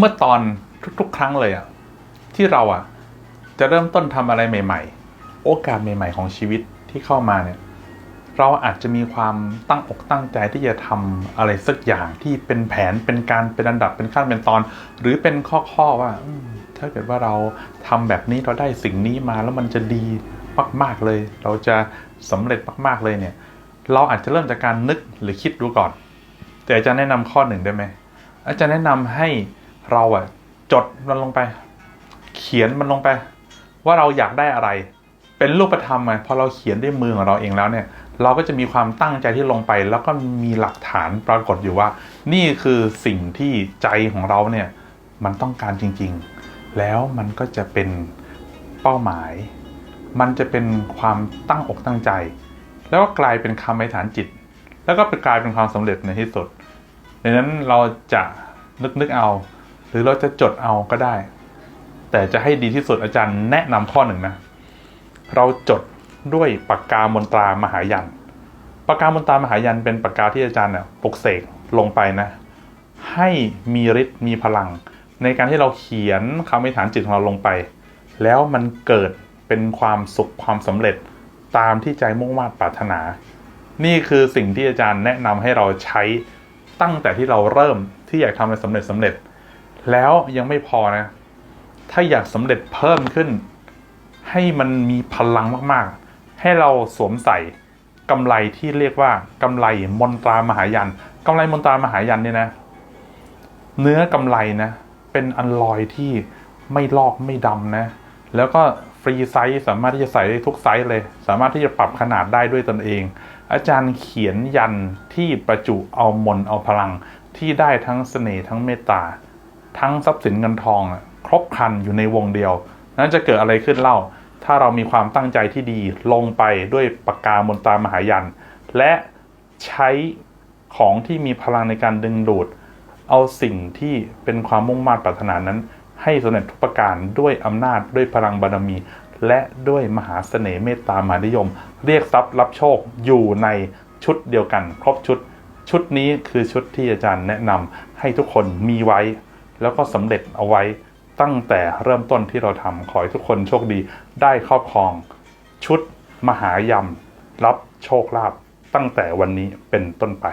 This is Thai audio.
เมื่อตอนทุกๆ ครั้งเลยอะที่เราอะจะเริ่มต้นทำอะไรใหม่ ๆ โอกาสใหม่ ๆ ของชีวิตที่เข้ามาเนี่ย เราอาจจะมีความตั้งอกตั้งใจที่จะทำอะไรสักอย่างที่เป็นแผนเป็นการเป็นอันดับเป็นขั้นเป็นตอน หรือเป็นข้อๆว่าถ้าเกิดว่าเราทำแบบนี้เราได้สิ่งนี้มาแล้วมันจะดีมากๆเลย เราจะสำเร็จมากๆเลยเนี่ย เราอาจจะเริ่มจากการนึกหรือคิดดูก่อน แต่อาจารย์แนะนำข้อหนึ่งได้ไหมอาจารย์แนะนำให้ เราอะจดมันลงไป เขียนมันลงไป ว่าเราอยากได้อะไร เป็นรูปธรรมไงพอเราเขียนด้วยมือของเราเองแล้วเนี่ย เราก็จะมีความตั้งใจที่ลงไป แล้วก็มีหลักฐานปรากฏอยู่ว่า นี่คือสิ่งที่ใจของเราเนี่ยมันต้องการจริง ๆ แล้วมันก็จะเป็นเป้าหมาย มันจะเป็นความตั้งอกตั้งใจ แล้วก็กลายเป็นคำอธิษฐานจิต แล้วก็ไปกลายเป็นความสำเร็จในที่สุดดังนั้นเราจะนึกนึกเอา หรือเราจะจดเอาก็ได้ แต่จะให้ดีที่สุดอาจารย์แนะนำข้อหนึ่งนะ เราจดด้วยปากกามนตรามหายันปากกามนตรามหายันเป็นปากกาที่อาจารย์เนี่ยปลุกเสกลงไปนะ ให้มีฤทธิ์มีพลัง ในการที่เราเขียนคำอธิษฐานจิตของเราลงไป แล้วมันเกิดเป็นความสุขความสำเร็จตามที่ใจมุ่งมา่ปรารถนา นี่คือสิ่งที่อาจารย์แนะนำให้เราใช้ตั้งแต่ที่เราเริ่มที่อยากทำให้สำเร็จสำเร็จ แล้วยังไม่พอนะ ถ้าอยากสำเร็จเพิ่มขึ้น ให้มันมีพลังมากๆ ให้เราสวมใส่กำไรที่เรียกว่ากำไรมนตรามหายันกำไรมนตรามหายันเนี่ยนะ เนื้อกำไรนะ เป็นอันลอยที่ไม่ลอกไม่ดำนะ แล้วก็ฟรีไซส์สามารถที่จะใส่ได้ทุกไซส์เลย สามารถที่จะปรับขนาดได้ด้วยตนเอง อาจารย์เขียนยันที่ประจุเอามนเอาพลังที่ได้ทั้งเสน่ห์ทั้งเมตตา ทั้งทรัพย์สินเงินทองครบครันอยู่ในวงเดียว นั้นจะเกิดอะไรขึ้นเล่า ถ้าเรามีความตั้งใจที่ดีลงไปด้วยปากกามนตามหายัน และใช้ของที่มีพลังในการดึงดูด เอาสิ่งที่เป็นความมุ่งมั่นปรารถนานั้น ให้สำเร็จทุกประการด้วยอำนาจด้วยพลังบารมี และด้วยมหาเสน่ห์เมตตามหานิยม เรียกทรัพย์รับโชคอยู่ในชุดเดียวกัน ครบชุด ชุดนี้คือชุดที่อาจารย์แนะนำให้ทุกคนมีไว้ แล้วก็สำเร็จเอาไว้ตั้งแต่เริ่มต้นที่เราทำขอให้ทุกคนโชคดี ได้ครอบครองชุดมหายำรับโชคลาภตั้งแต่วันนี้เป็นต้นไป